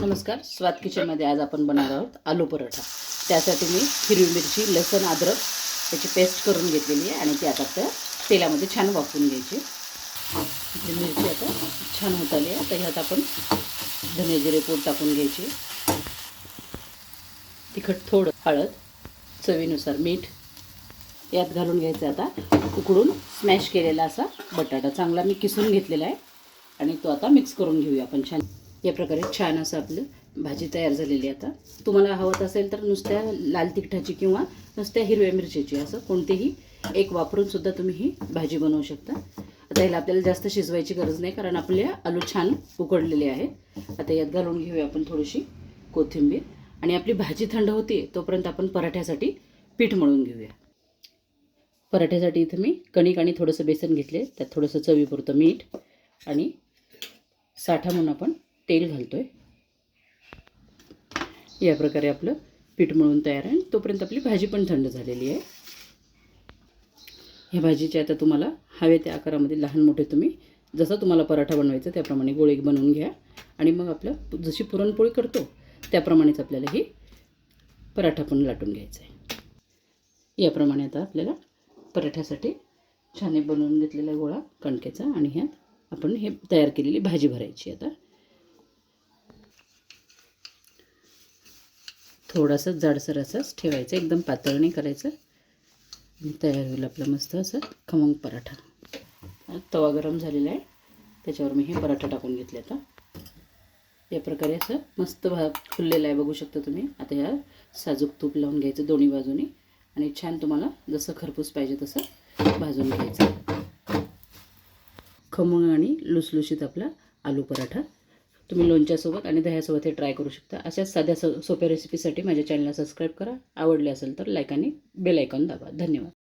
नमस्कार स्वाद किचनमध्ये आज आपण बनवणार आहोत आलू पराठा. त्यासाठी मी हिरवी मिरची लसण अद्रक त्याची पेस्ट करून घेतलेली आहे आणि ती आता त्या तेलामध्ये छान वाफवून घ्यायची. मिरची आता छान होत आली आहे आता ह्यात आपण धने जिरे पूड टाकून घ्यायची. तिखट थोडं हळद चवीनुसार मीठ यात घालून घ्यायचं आता. उकडून स्मॅश केलेला असा बटाटा चांगला मी किसून घेतलेला आहे आणि तो आता मिक्स करून घेऊया आपण छान. या प्रकारे छान असं आपलं भाजी तयार झालेली आता. तुम्हाला हवत असेल तर नुसत्या लाल तिखटाची किंवा नुसत्या हिरव्या मिरचीची असं कोणतेही एक वापरून सुद्धा तुम्ही ही भाजी बनवू शकता. आता याला आपल्याला जास्त शिजवायची गरज नाही कारण आपले आलू छान उकडलेले आहे आता यात घालून घेऊया आपण थोडीशी कोथिंबीर. आणि आपली भाजी थंड होते तोपर्यंत आपण पराठ्यासाठी पीठ मळून घेऊया. पराठ्यासाठी इथं मी कणिक आणि थोडंसं बेसन घेतले. त्यात थोडंसं चवीपुरतं मीठ आणि साठा म्हणून आपण तेल घालतो आहे या प्रकारे आपलं पीठ मळून तयार आहे. तोपर्यंत आपली भाजी पण थंड झालेली आहे. ह्या भाजीचे आता तुम्हाला हवे त्या आकारामध्ये लहान मोठे तुम्ही जसं तुम्हाला पराठा बनवायचा त्याप्रमाणे गोळे बनवून घ्या. आणि मग आपलं जशी पुरणपोळी करतो त्याप्रमाणेच आपल्याला ही पराठा पण लाटून घ्यायचा आहे. याप्रमाणे आता आपल्याला पराठ्यासाठी छान बनवून घेतलेला गोळा कणकेचा आणि ह्यात आपण हे तयार केलेली भाजी भरायची आता. थोडासा जाडसर असाच ठेवायचं एकदम पातळ नाही करायचं. तयार होईल आपलं मस्त असं खमंग पराठा. तवा गरम झालेला आहे. त्याच्यावर मी हे पराठा टाकून घेतले आता. या प्रकारे असं मस्त भा फुललेलं आहे बघू शकता तुम्ही. आता ह्या साजूक तूप लावून घ्यायचं दोन्ही बाजूनी. आणि छान तुम्हाला जसं खरपूस पाहिजे तसं भाजून घ्यायचं. खमंग आणि लुसलुशीत आपला आलू पराठा. तुम्ही लोणच्यासोबत आणि दह्यासोबत हे ट्राय करू शकता. अशाच साध्या सो सोप्या रेसिपीसाठी माझ्या चॅनलला सबस्क्राईब करा. आवडले असेल तर लाईक आणि बेल आयकॉन दाबा. धन्यवाद.